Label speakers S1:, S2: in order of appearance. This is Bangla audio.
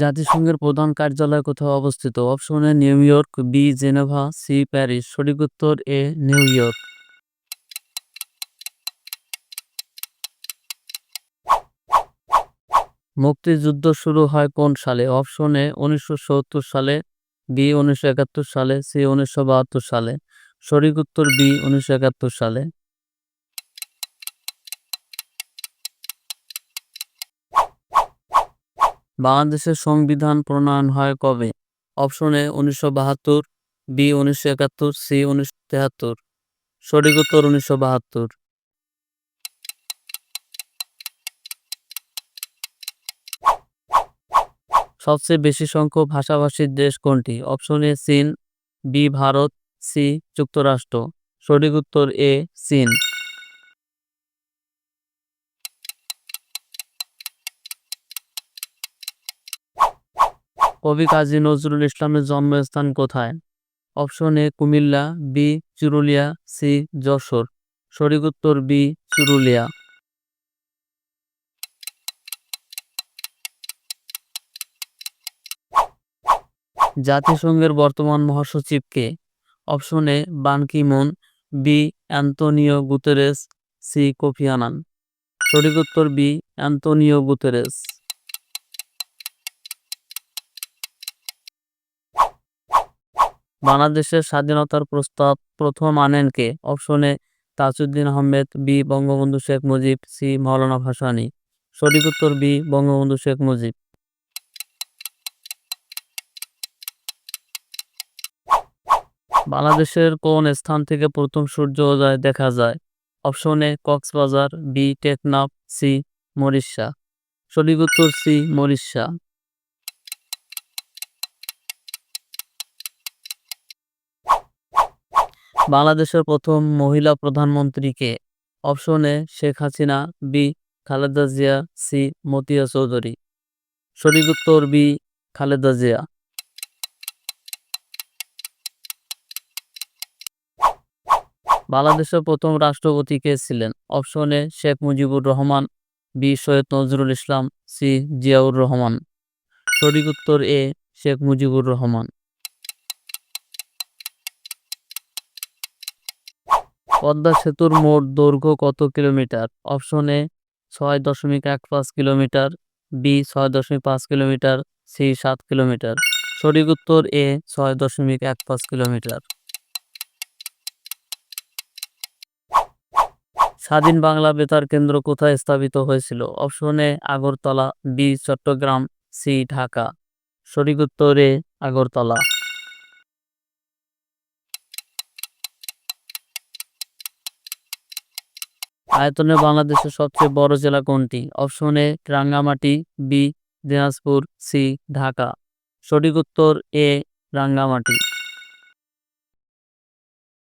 S1: জাতিসংঘের প্রধান কার্যালয় কোথায় অবস্থিত? Option A New York, B, Geneva, C, Paris. সঠিক উত্তর এ, নিউ ইয়র্ক। মুক্তিযুদ্ধ শুরু হয় কোন সালে? অপশন এ, উনিশশো সত্তর সালে, বি, উনিশশো একাত্তর সালে, সি, উনিশশো বাহাত্তর সালে। সঠিক উত্তর বি, উনিশশো একাত্তর সালে। বাংলাদেশের সংবিধান প্রণয়ন হয় কবে? অপশন এ উনিশশো বাহাত্তর, বি উনিশশো একাত্তর, সি উনিশশো তেহাত্তর। সঠিক উত্তর উনিশশো বাহাত্তর। সবচেয়ে বেশি সংখ্যক ভাষাভাষীর দেশ কোনটি? অপশন এ চীন, বি ভারত, সি যুক্তরাষ্ট্র। সঠিক উত্তর এ চীন। কবি কাজী নজরুল ইসলামের জন্মস্থান কোথায়? Option A, Comilla, B, Churulia, C, Jessore. সঠিক উত্তর বি, চুরুলিয়া। জাতিসংঘের বর্তমান মহাসচিব কে? Option A, Ban Ki Moon. B Antonio Guterres. C, Kofi Annan. সঠিক উত্তর বি অ্যান্তোনিও গুতেরেস। বাংলাদেশের স্বাধীনতার প্রস্তাব প্রথম আনেন কে? অপশনে, তাজউদ্দিন আহমেদ, বি, বঙ্গবন্ধু শেখ মুজিব, সি, মাওলানা ভাসানী। সঠিক উত্তর বি, বঙ্গবন্ধু শেখ মুজিব। বাংলাদেশের কোন স্থান থেকে প্রথম সূর্যোদয় দেখা যায়? Option A Cox's Bazar, B, Teknaf, C, মরিশা। সঠিক উত্তর সি, মরিশা। বাংলাদেশের প্রথম মহিলা প্রধানমন্ত্রী কে option A Sheikh Hasina, B Khaleda Zia, C Matia Chowdhury. সঠিক উত্তর বি খালেদা জিয়া। বাংলাদেশের প্রথম রাষ্ট্রপতি কে ছিলেন? Option A Sheikh Mujibur Rahman, B Syed Nazrul Islam, C Ziaur Rahman. সঠিক উত্তর এ শেখ মুজিবুর রহমান। পদ্মা সেতুর মোট দৈর্ঘ্য কত কিলোমিটার? অপশন এ, ছয় দশমিক এক পাঁচ কিলোমিটার, বি, ছয় দশমিক পাঁচ কিলোমিটার, সি, সাত কিলোমিটার। সঠিক উত্তর এ, ছয় দশমিক এক পাঁচ কিলোমিটার। স্বাধীন বাংলা বেতার কেন্দ্র কোথায় স্থাপিত হয়েছিল? Option A, Agartala, B, Chittagong, C, Dhaka. সঠিক উত্তর এ, আগরতলা। আয়তনে বাংলাদেশের সবচেয়ে বড় জেলা কোনটি? Option A, Rangamati, B, Dinajpur, C, Dhaka. সঠিক উত্তর এ, রাঙ্গামাটি।